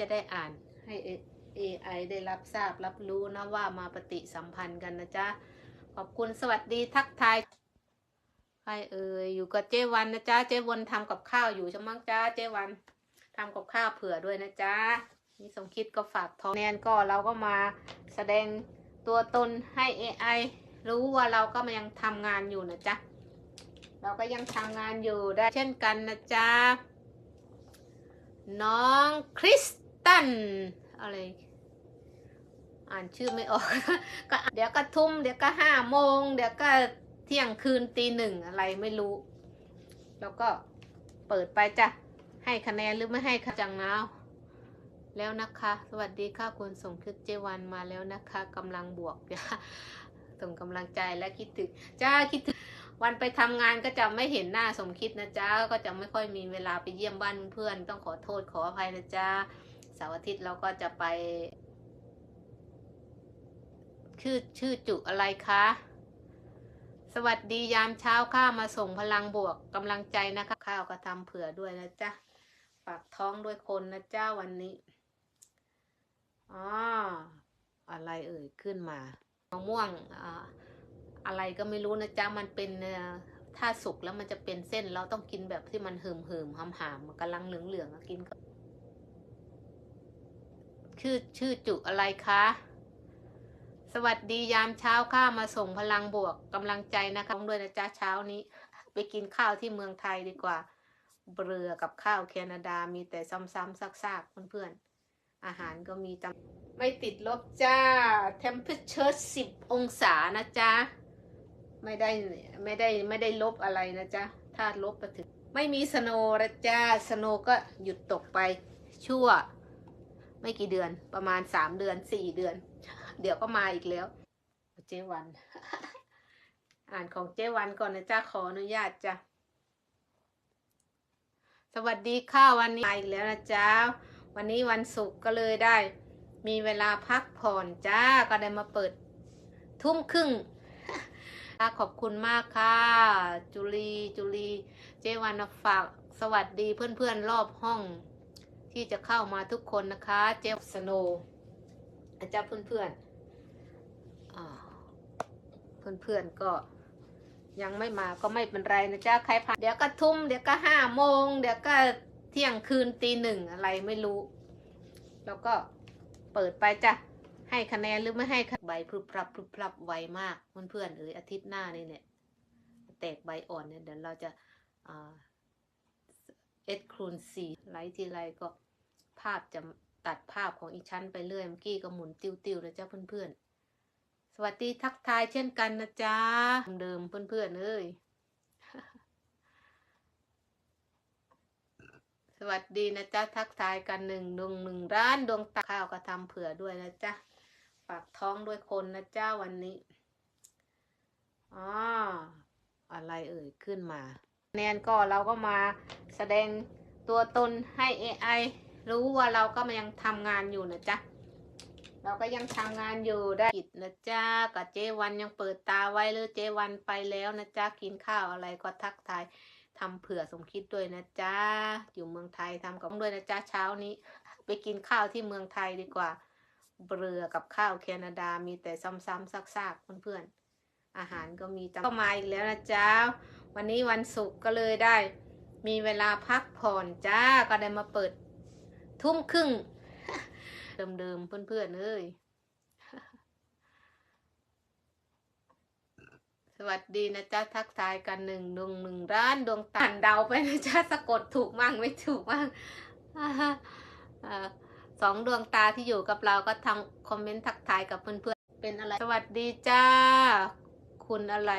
จะได้อ่านให้ AI ได้รับทราบรับรู้นะว่ามาปฏิสัมพันธ์กันนะจ๊ะ ขอบคุณสวัสดีทักทายใครเอ่ยอยู่กับเจวันนะจ๊ะ เจวันทำกับข้าวอยู่ใช่ไหมจ๊ะ เจวันทำกับข้าวเผื่อด้วยนะจ๊ะนี่สมคิดก็ฝากทองแนนก็เราก็มาแสดงตัวตนให้ AI รู้ว่าเราก็ยังทำงานอยู่นะจ๊ะ เราก็ยังทำงานอยู่ได้เช่นกันนะจ๊ะ น้องคริส ตันอะไร อ่านชื่อไม่ออกก็เดี๋ยวก็ทุ่มเดี๋ยวก็ห้าโมงเดี๋ยวก็เที่ยงคืนตีหนึ่งอะไรไม่รู้ แล้วก็เปิดไปจ้ะให้คะแนนหรือไม่ให้คะจังนาวแล้วนะคะ สวัสดีค่ะคุณส่งคลิปเจวันมาแล้วนะคะกำลังบวกจ้ะส่งกำลังใจและคิดถึงจ้าคิดถึงวันไปทำงานก็จะไม่เห็นหน้าสมคิดนะจ๊ะก็จะไม่ค่อยมีเวลาไปเยี่ยมบ้านเพื่อนต้องขอโทษขออภัยนะจ๊ะ สาร์อาทิตย์เราก็จะไป ชื่อชื่อจุอะไรคะ สวัสดียามเช้าข้ามาส่งพลังบวกกำลังใจนะคะ ข้าวก็ทำเผื่อด้วยนะจ๊ะฝากท้องด้วยคนนะจ๊ะวันนี้อ๋ออะไรเอ่ยขึ้นมามะม่วงอ่าอะไรก็ไม่รู้นะจ๊ะมันเป็นถ้าสุกแล้วมันจะเป็นเส้นเราต้องกินแบบที่มันหิมหิมๆหำหามกำลังเหลืองเหลืองๆกินก็ ชื่อชื่อจุอะไรคะ สวัสดียามเช้าข้ามาส่งพลังบวกกำลังใจนะคะด้วยนะจ๊ะเช้านี้ ไปกินข้าวที่เมืองไทยดีกว่า เบื่อกับข้าวแคนาดามีแต่ซ้ำๆซากๆเพื่อนๆ อาหารก็มีจำไม่ติดลบจ้า temperature 10 องศานะจ๊ะ ไม่ได้ไม่ได้ไม่ได้ลบอะไรนะจ๊ะ ถ้าลบไปถึง ไม่มีสโนว์นะจ้า สโนว์ก็หยุดตกไปชั่ว ไม่กี่เดือนประมาณ3เดือน4เดือน เดี๋ยวก็มาอีกแล้ว เจวัน อ่านของเจวันก่อนนะจ๊ะขออนุญาตจ้ะสวัสดีค่ะวันนี้มาอีกแล้วนะจ๊ะวันนี้วันศุกร์ก็เลยได้ มีเวลาพักผ่อนจ้าก็ได้มาเปิดทุ่มครึ่งขอบคุณมากค่ะ จุลีจุลีเจวันฝากสวัสดีเพื่อนๆรอบห้อง ที่จะเข้ามาทุกคนนะคะ เจฟสโนอาจารย์เพื่อนๆอ่าเพื่อนๆก็ยังไม่มาก็ไม่เป็นไรนะจ๊ะใครผ่านเดี๋ยวก็ทุ่มเดี๋ยวก็ห้าโมงเดี๋ยวก็เที่ยงคืนตีหนึ่งอะไรไม่รู้ แล้วก็เปิดไปจ้ะให้คะแนนหรือไม่ให้คะใบพรึบพรับพรึบพรับไวมากเพื่อนๆเอ้ยอาทิตย์หน้านี่เนี่ยแตกใบอ่อนเนี่ยเดี๋ยวเราจะเอ็ดคูณสี่ไลท์ทีไรก็ ภาพจะตัดภาพของอีชั้นไปเรื่อยเมื่อกี้ก็หมุนติ้วๆนะจ๊ะเพื่อนๆ สวัสดีทักทายเช่นกันนะจ๊ะเดิมเพื่อนๆเอ้ยสวัสดีนะจ๊ะทักทายกันหนึ่งดวงหนึ่งร้านดวงตาข้าวก็ทำเผื่อด้วยนะจ๊ะฝากท้องด้วยคนนะจ๊ะวันนี้อ๋ออะไรเอ่ยขึ้นมาแนนก็เราก็มาแสดงตัวตนให้ AI รู้ว่าเราก็ยังทำงานอยู่นะจ๊ะเราก็ยังทำงานอยู่ได้กิจนะจ๊ะกับเจวันยังเปิดตาไว้หรือเจวันไปแล้วนะจ๊ะกินข้าวอะไรก็ทักทายทำเผื่อสมคิดด้วยนะจ๊ะอยู่เมืองไทยทำกับด้วยนะจ๊ะเช้านี้ ไปกินข้าวที่เมืองไทยดีกว่า เบื่อกับข้าวแคนาดามีแต่ซ้ำๆซากๆเพื่อนๆอาหารก็มีจำก็มาอีกแล้วนะจ๊ะวันนี้วันศุกร์ก็เลยได้ มีเวลาพักผ่อนจ้าก็ได้มาเปิด ทุ่มครึ่งเดิมๆเพื่อนๆเอ้ยสวัสดีนะจ๊ะทักทายกันหนึ่งดวงหนึ่งร้านดวงตาเดาไปนะจ๊ะสะกดถูกมั่งไม่ถูกมั่งสองดวงตาที่อยู่กับเราก็ทำคอมเมนต์ทักทายกับเพื่อนๆเป็นอะไร สวัสดีจ้า คุณอะไร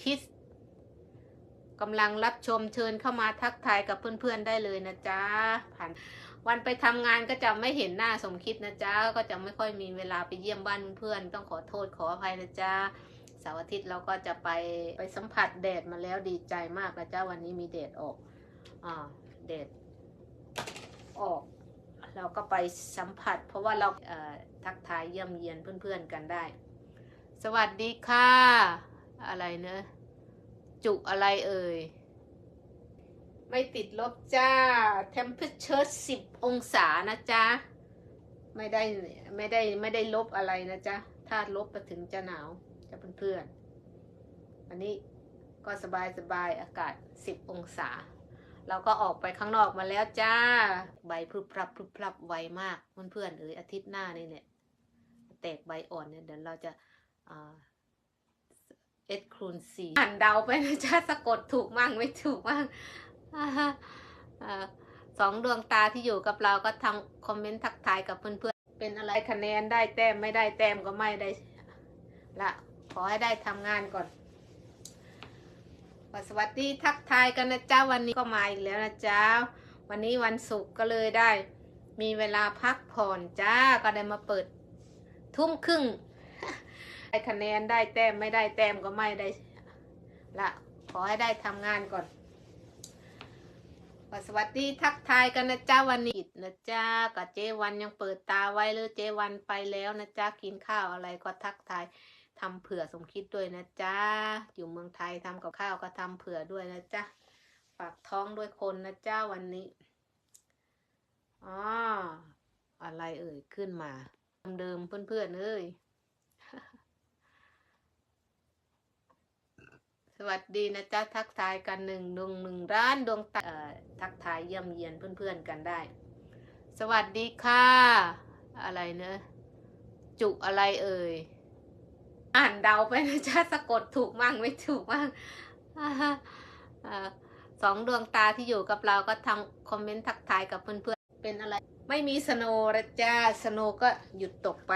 คิสกำลังรับชมเชิญเข้ามาทักทายกับเพื่อนๆได้เลยนะจ๊ะผ่าน วันไปทำงานก็จะไม่เห็นหน้าสมคิดนะจ๊ะ ก็จะไม่ค่อยมีเวลาไปเยี่ยมบ้านเพื่อน ต้องขอโทษขออภัยนะจ๊ะเสาร์อาทิตย์เราก็จะไปไปสัมผัสแดดมาแล้วดีใจมากนะจ๊ะวันนี้มีแดดออกอ่าแดดออก เราก็ไปสัมผัส เพราะว่าเราเอ่อทักทายเยี่ยมเยียนเพื่อนๆกันได้ สวัสดีค่ะ อะไรเนอะจุอะไรเอ่ย ไม่ติดลบจ้า temperature 10องศานะจ๊ะ ไม่ได้ไม่ได้ไม่ได้ลบอะไรนะจ๊ะ ถ้าลบไปถึงจะหนาวจะเพื่อนๆ อันนี้ก็สบายสบายอากาศสิบองศา เราก็ออกไปข้างนอกมาแล้วจ้า ใบพรุบพรับพรุบพรับไวมากเพื่อนๆเอ้ยอาทิตย์หน้านี่เนี่ยแตกใบอ่อนเนี่ยเดี๋ยวเราจะเอ็ดคูณสี่อ่านเดาไปนะจ๊ะสะกดถูกมั่งไม่ถูกมั่ง สองดวงตาที่อยู่กับเราก็ทำคอมเมนต์ทักทายกับเพื่อนๆ เป็นอะไรคะแนนได้แต้มไม่ได้แต้มก็ไม่ได้ละขอให้ได้ทำงานก่อนสวัสดีทักทายกันนะจ๊ะวันนี้ก็มาอีกแล้วนะจ๊ะวันนี้วันศุกร์ก็เลยได้ มีเวลาพักผ่อนจ้าก็ได้มาเปิดทุ่มครึ่งได้คะแนนได้แต้มไม่ได้แต้มก็ไม่ได้ละขอให้ได้ทำงานก่อน สวัสดีทักทายกันนะจ๊ะวันนี้นะจ๊ะกับเจวันยังเปิดตาไว้หรือเจวันไปแล้วนะจ๊ะกินข้าวอะไรก็ทักทายทำเผื่อสมคิดด้วยนะจ๊ะอยู่เมืองไทยทำกับข้าวก็ทำเผื่อด้วยนะจ๊ะฝากท้องด้วยคนนะจ๊ะวันนี้อ๋ออะไรเอ่ยขึ้นมาเดิมเพื่อนๆเอ้ย สวัสดีนะจ๊ะทักทายกันหนึ่งดวงหนึ่งร้านดวงตาเอ่อทักทายเยี่ยมเยียนเพื่อนๆกันได้ สวัสดีค่ะ อะไรเนอะจุอะไรเอ่ย อ่านเดาไปนะจ๊ะสะกดถูกมั่งไม่ถูกมั่งอ่าสองดวงตาที่อยู่กับเราก็ทำคอมเมนต์ทักทายกับเพื่อนๆเป็นอะไร ไม่มีสโนว์ละจ้าสโนก็หยุดตกไป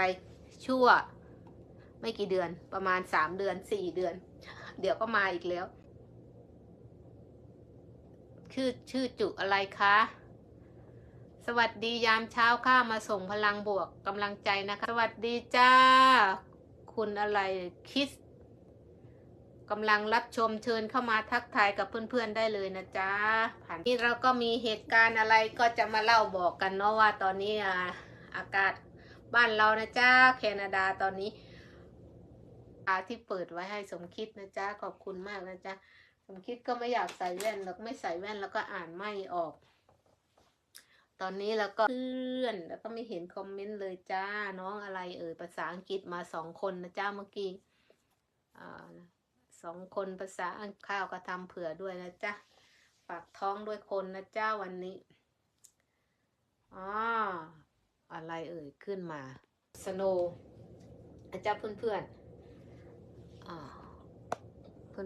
ชั่ว ไม่กี่เดือนประมาณสามเดือนสี่เดือน เดี๋ยวก็มาอีกแล้ว ชื่อชื่อจุอะไรคะ สวัสดียามเช้าข้ามาส่งพลังบวกกำลังใจนะคะ สวัสดีจ้า คุณอะไรคิสกำลังรับชมเชิญเข้ามาทักทายกับเพื่อนๆได้เลยนะจ๊ะผ่านนี้เราก็มีเหตุการณ์อะไรก็จะมาเล่าบอกกันเนาะว่าตอนนี้อากาศบ้านเรานะจ๊ะแคนาดาตอนนี้าที่เปิดไว้ให้สมคิดนะจ๊ะขอบคุณมากนะจ๊ะสมคิดก็ไม่อยากใส่แว่นแล้วไม่ใส่แว่นแล้วก็อ่านไม่ออก ตอนนี้แล้วก็เพื่อนแล้วก็ไม่เห็นคอมเมนต์เลยจ้าน้องอะไรเอ่ยภาษาอังกฤษมาสองคนนะจ้าเมื่อกี้สองคนภาษาอังกฤษข้าวก็ทำเผื่อด้วยนะจ๊ะฝากท้องด้วยคนนะจ้าวันนี้อ๋ออะไรเอ่ยขึ้นมาสโนนะจ๊ะเพื่อน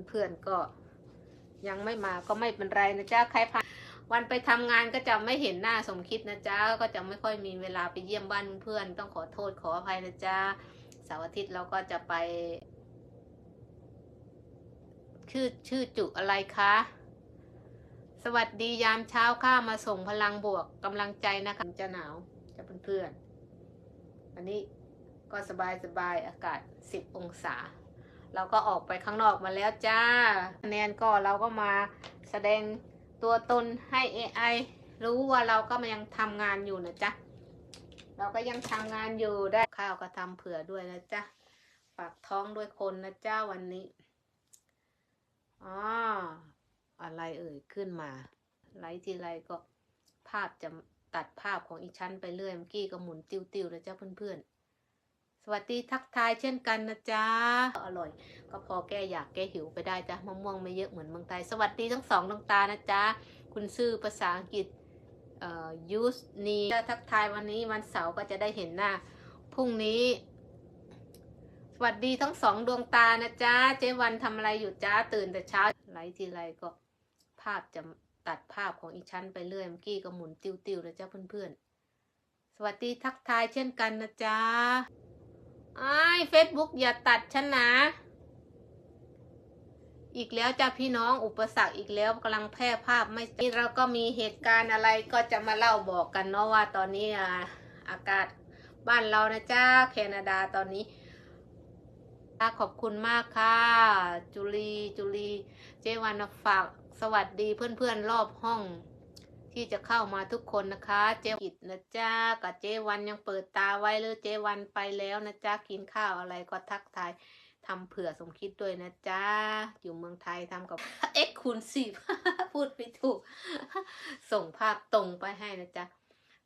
เพื่อนๆก็ยังไม่มาก็ไม่เป็นไรนะจ๊ะใครผ่านวันไปทำงานก็จะไม่เห็นหน้าสมคิดนะจ๊ะก็จะไม่ค่อยมีเวลาไปเยี่ยมบ้านเพื่อนต้องขอโทษขออภัยนะจ๊ะเสาร์อาทิตย์เราก็จะไป ชื่อชื่อจุอะไรคะสวัสดียามเช้าข้ามาส่งพลังบวกกำลังใจนะคะจะหนาวจะเพื่อนๆอันนี้ก็สบายสบายอากาศสิบองศา เราก็ออกไปข้างนอกมาแล้วจ้าคะแนนก็เราก็มาแสดงตัวตนให้ AI รู้ว่าเราก็ยังทำงานอยู่นะจ๊ะ เราก็ยังทำงานอยู่ได้ข้าวก็ทำเผื่อด้วยนะจ๊ะ ฝากท้องด้วยคนนะจ้าวันนี้อ๋ออะไรเอ่ยขึ้นมาไลฟ์ทีไรก็ภาพจะตัดภาพของอีชั้นไปเรื่อยเมื่อกี้ก็หมุนติ้วๆนะจ๊ะเพื่อนๆ วัสดีทักทายเช่นกันนะจ๊ะอร่อย ก็พอแก้อยากแก้หิวไปได้จ้ะมะม่วงไม่เยอะเหมือนเมืองไทย สวัสดีทั้งสองดวงตานะจ๊ะคุณซื่อภาษาอังกฤษเอ่อยูสนีจะทักทายวันนี้วันเสาร์ก็จะได้เห็นหน้าพรุ่งนี้สวัสดีทั้งสองดวงตานะจ๊ะเจ๊วันทำอะไรอยู่จ้าตื่นแต่เช้าไลฟ์ทีไรก็ภาพจะตัดภาพของอีชั้นไปเรื่อยเมื่อกี้ก็หมุนติ้วๆนะจ๊ะเพื่อนๆสวัสดีทักทายเช่นกันนะจ๊ะ ไอ้เฟซบุ๊กอย่าตัดฉันนะ อีกแล้วจ้าพี่น้องอุปสรรคอีกแล้วกำลังแพร่ภาพไม่นี่เราก็มีเหตุการณ์อะไรก็จะมาเล่าบอกกันเนาะว่าตอนนี้อาอากาศบ้านเรานะจ้าแคนาดาตอนนี้ขอบคุณมากค่ะ จุลีจุลีเจวันฝากสวัสดีเพื่อนๆรอบห้อง ที่จะเข้ามาทุกคนนะคะ เจกิจนะจ๊ะกับเจวันยังเปิดตาไว้หรือเจวันไปแล้วนะจ๊ะกินข้าวอะไรก็ทักทายทำเผื่อสมคิดด้วยนะจ๊ะ อยู่เมืองไทยทำกับเอ็กคูณสิบพูดไปถูก ส่งภาพตรงไปให้นะจ๊ะ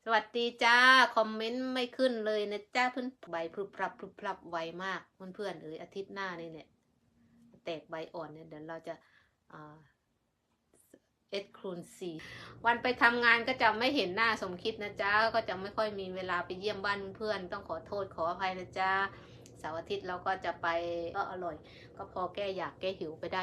สวัสดีจ้า คอมเมนต์ไม่ขึ้นเลยนะจ้าเพื่อนใบพรุบพรับพรุบพรับไวมากเพื่อนๆเอ้ยอาทิตย์หน้านี่เนี่ยแตกใบอ่อนเนี่ยเดี๋ยวเราจะเอ็ ดคูณสี่วันไปทำงานก็จะไม่เห็นหน้าสมคิดนะจ๊ะ ก็จะไม่ค่อยมีเวลาไปเยี่ยมบ้านเพื่อน ต้องขอโทษขออภัยนะจ๊ะเสาร์อาทิตย์เราก็จะไปก็อร่อย ก็พอแก้อยากแก้หิวไปได้